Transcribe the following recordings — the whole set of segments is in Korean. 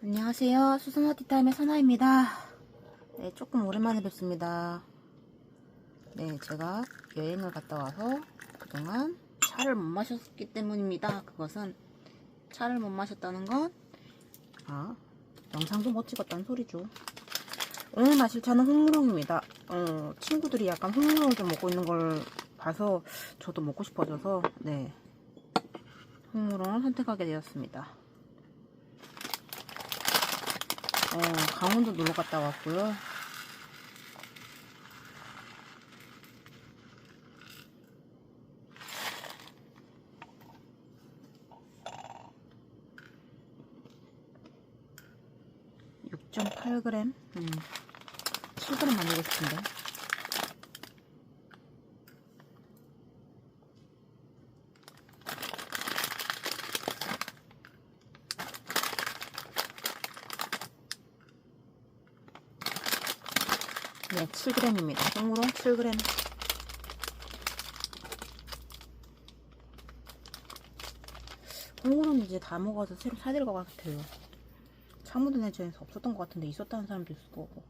안녕하세요. 수선화 티타임의 선아입니다. 네, 조금 오랜만에 뵙습니다. 네, 제가 여행을 갔다 와서 그동안 차를 못 마셨기 때문입니다. 그것은 차를 못 마셨다는 건, 아, 영상도 못 찍었다는 소리죠. 오늘 마실 차는 홍무롱입니다. 어, 친구들이 약간 홍무롱을 좀 먹고 있는 걸 봐서 저도 먹고 싶어져서, 네. 홍무롱을 선택하게 되었습니다. 어, 강원도 놀러 갔다 왔고요. (6.8g) 음, (7g) 만들고 싶은데 네, 7g입니다. 생으로 7g. 홍어는 이제 다 먹어서 새로 사야 될 것 같아요. 창무드 내주에서 없었던 것 같은데 있었다는 사람도 있을 거고.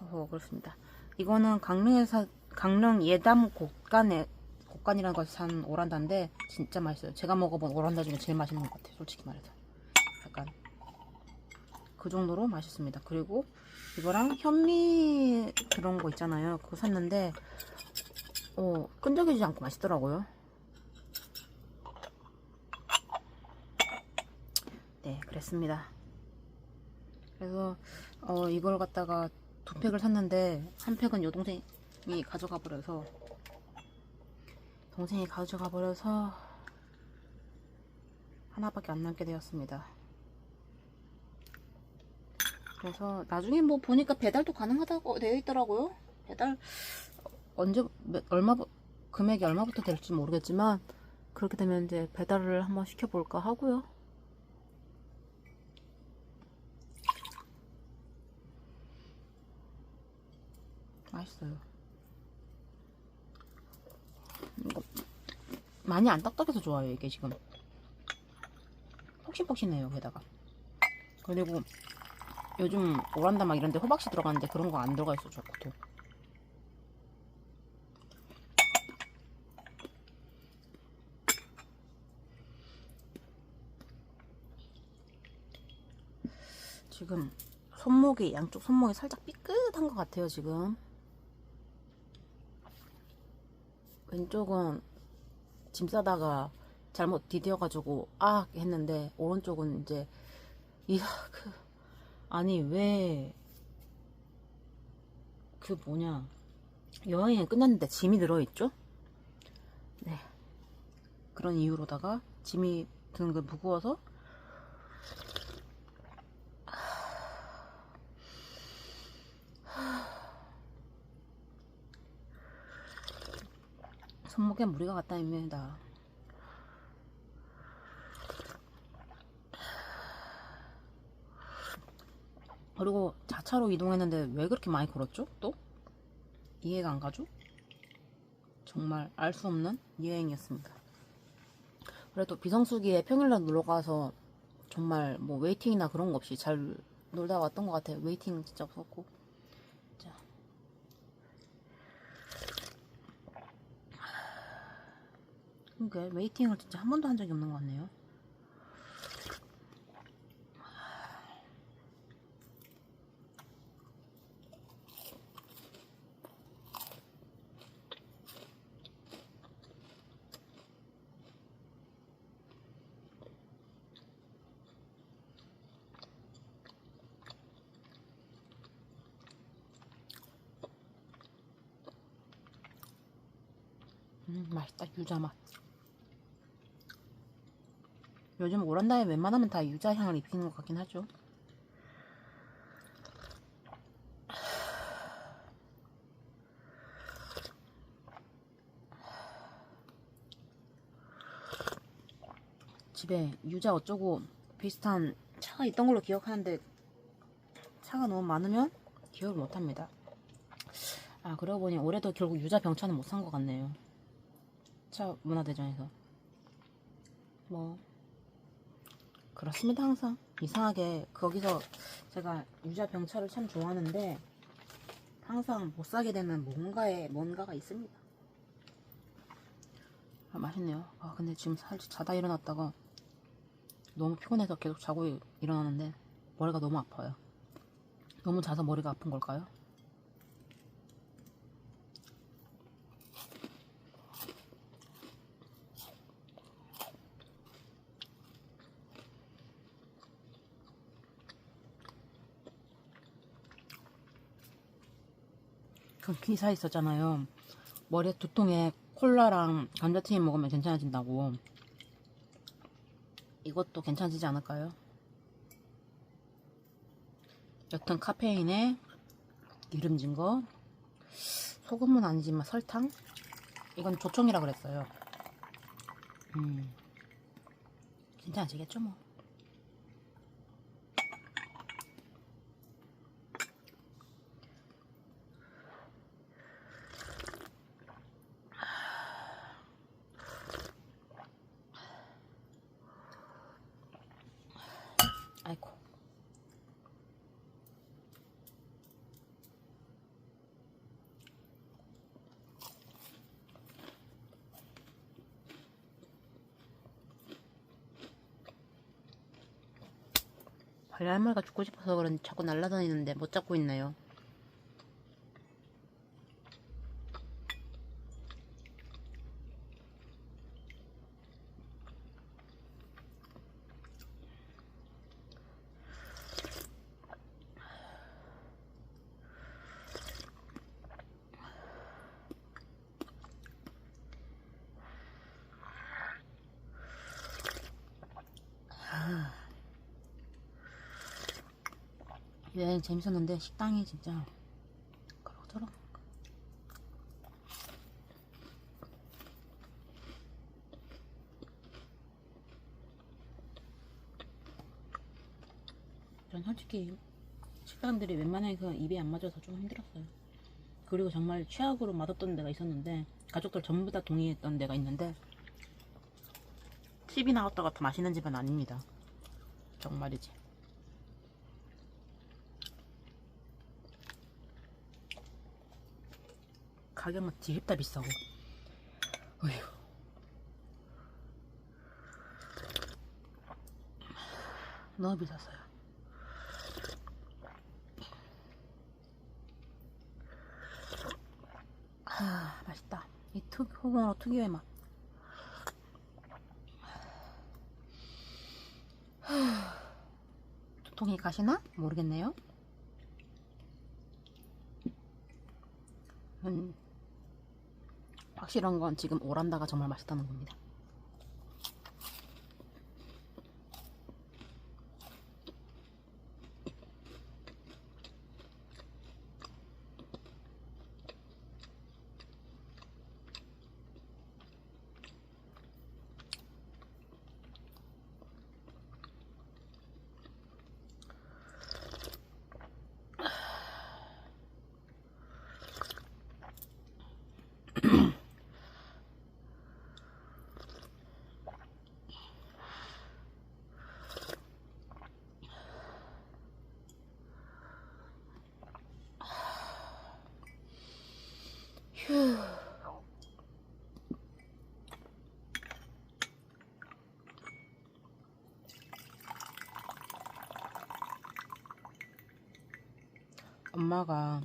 어, 그렇습니다. 이거는 강릉에서 강릉 예담 곡간에 곡간이라는 곳에서 산 오란다인데 진짜 맛있어요. 제가 먹어본 오란다 중에 제일 맛있는 것 같아요. 솔직히 말해서. 그 정도로 맛있습니다. 그리고 이거랑 현미 그런 거 있잖아요. 그거 샀는데 어, 끈적이지 않고 맛있더라고요. 네, 그랬습니다. 그래서 어, 이걸 갖다가 두 팩을 샀는데 한 팩은 여동생이 가져가 버려서 동생이 가져가 버려서 하나밖에 안 남게 되었습니다. 그래서 나중에 뭐 보니까 배달도 가능하다고 되어 있더라고요. 배달 언제 몇- 얼마 금액이 얼마부터 될지 모르겠지만 그렇게 되면 이제 배달을 한번 시켜볼까 하고요. 맛있어요. 이거 많이 안 딱딱해서 좋아요. 이게 지금 폭신폭신해요. 게다가 그리고 요즘 오란다 막 이런데 호박씨 들어가는데 그런 거 안 들어가 있어 좋고 지금 손목이 양쪽 손목이 살짝 삐끗한 것 같아요 지금. 왼쪽은 짐 싸다가 잘못 디뎌가지고 아! 했는데 오른쪽은 이제 그 아니 왜 그 뭐냐 여행이 끝났는데 짐이 들어있죠? 네 그런 이유로다가 짐이 드는 게 무거워서 손목에 무리가 갔다 입니다. 그리고 자차로 이동했는데 왜 그렇게 많이 걸었죠? 또? 이해가 안 가죠? 정말 알 수 없는 여행이었습니다. 그래도 비성수기에 평일날 놀러 가서 정말 뭐 웨이팅이나 그런 거 없이 잘 놀다 왔던 것 같아요. 웨이팅 진짜 없었고. 자. 그러니까 웨이팅을 진짜 한 번도 한 적이 없는 것 같네요. 음, 맛있다. 유자 맛. 요즘 오란다에 웬만하면 다 유자 향을 입히는 것 같긴 하죠. 집에 유자 어쩌고 비슷한 차가 있던 걸로 기억하는데 차가 너무 많으면 기억을 못합니다. 아 그러고 보니 올해도 결국 유자 병차는 못 산 것 같네요. 차 문화대전에서 뭐 그렇습니다 항상 이상하게 거기서 제가 유자 병차를 참 좋아하는데 항상 못 사게 되는 뭔가에 뭔가가 있습니다. 아, 맛있네요. 아 근데 지금 살짝 자다 일어났다가 너무 피곤해서 계속 자고 일- 일어나는데 머리가 너무 아파요. 너무 자서 머리가 아픈 걸까요? 그 기사 있었잖아요. 머리 두통에 콜라랑 감자튀김 먹으면 괜찮아진다고. 이것도 괜찮아지지 않을까요? 여튼 카페인에 기름진 거, 소금은 아니지만 설탕? 이건 조청이라 그랬어요. 음, 괜찮아지겠죠 뭐. 아이고. 발랄말가 죽고 싶어서 그런지 자꾸 날아다니는데 못 잡고 있네요. 여행 재밌었는데 식당이 진짜 그럭저럭 전 솔직히 식당들이 웬만해서 입에 안 맞아서 좀 힘들었어요. 그리고 정말 최악으로 맛없던 데가 있었는데 가족들 전부 다 동의했던 데가 있는데 TV 나왔다가 더 맛있는 집은 아닙니다. 정말이지 가격은 뒤집다 비싸고. 어휴. 너무 비쌌어요. 아 맛있다. 이 특, 호봉어 특유의 맛. 두통이 가시나? 모르겠네요. 음, 확실한 건 지금 오란다가 정말 맛있다는 겁니다. 휴. 엄마가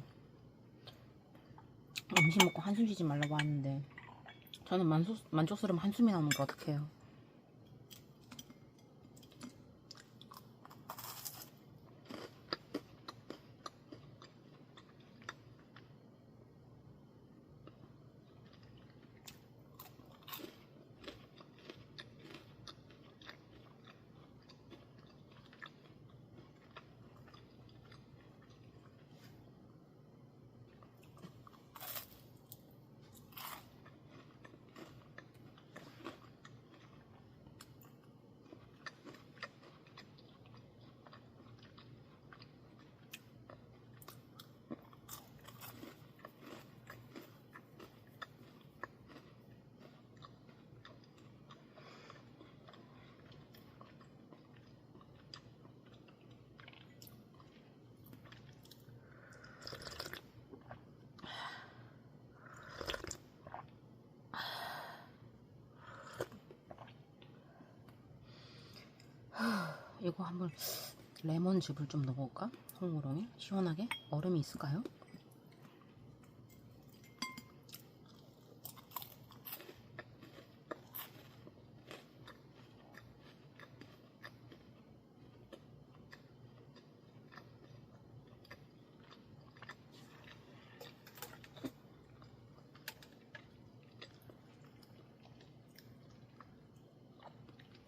음식 먹고 한숨 쉬지 말라고 하는데 저는 만족, 만족스러운 한숨이 나오는 거 어떡해요 이거 한번 레몬즙을 좀 넣어볼까? 송우롱에 시원하게 얼음이 있을까요?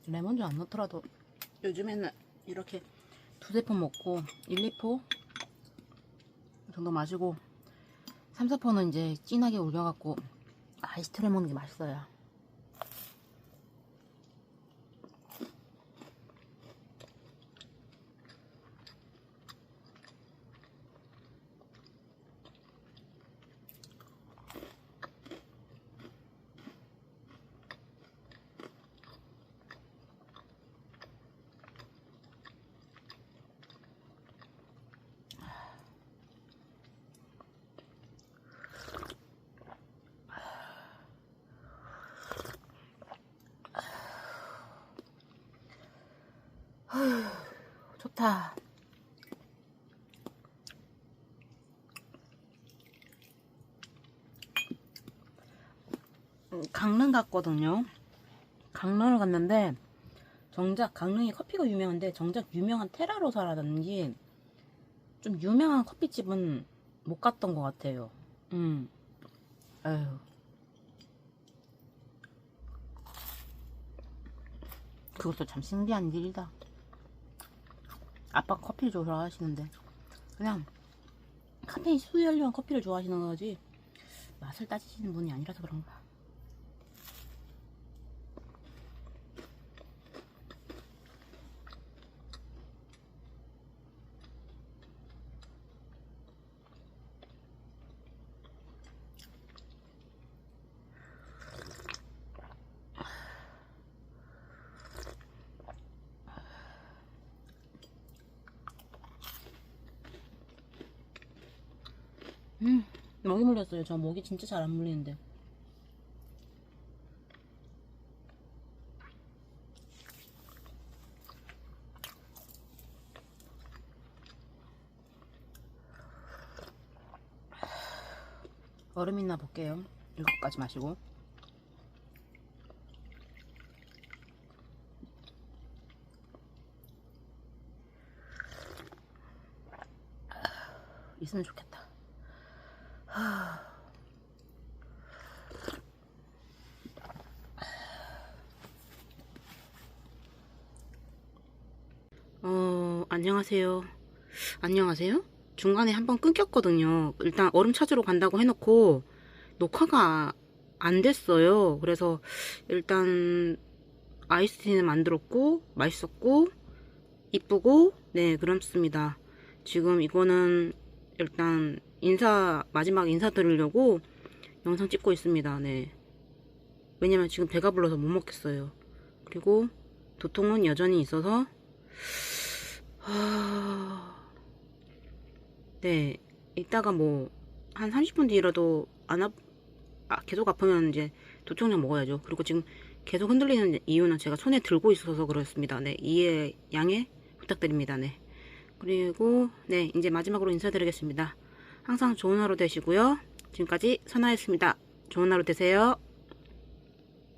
레몬즙 안 넣더라도 요즘에는 이렇게 두세 포 먹고 1, 2포 정도 마시고 3, 4포는 이제 진하게 올려갖고 아이스티를 먹는 게 맛있어요. 좋다. 음, 강릉 갔거든요. 강릉을 갔는데 정작 강릉이 커피가 유명한데 정작 유명한 테라로사라든지 좀 유명한 커피집은 못 갔던 것 같아요. 음. 아유. 그것도 참 신기한 일이다. 아빠 커피를 좋아하시는데 그냥 카페인 수혈용 커피를 좋아하시는 거지 맛을 따지시는 분이 아니라서 그런가. 음, 목이 물렸어요. 저 목이 진짜 잘 안 물리는데. 얼음 있나 볼게요. 이것까지 마시고. 있으면 좋겠다. 어, 안녕하세요. 안녕하세요? 중간에 한번 끊겼거든요. 일단 얼음 찾으러 간다고 해놓고 녹화가 안 됐어요. 그래서 일단 아이스티는 만들었고 맛있었고 이쁘고 네 그렇습니다. 지금 이거는 일단 인사 마지막 인사 드리려고 영상 찍고 있습니다. 네. 왜냐면 지금 배가 불러서 못 먹겠어요. 그리고 도통은 여전히 있어서 하... 네. 이따가 뭐 한 30분 뒤라도 안 아... 아, 계속 아프면 이제 도통약 먹어야죠. 그리고 지금 계속 흔들리는 이유는 제가 손에 들고 있어서 그렇습니다. 네. 이해 양해 부탁드립니다. 네. 그리고 네, 이제 마지막으로 인사드리겠습니다. 항상 좋은 하루 되시고요. 지금까지 선아였습니다. 좋은 하루 되세요.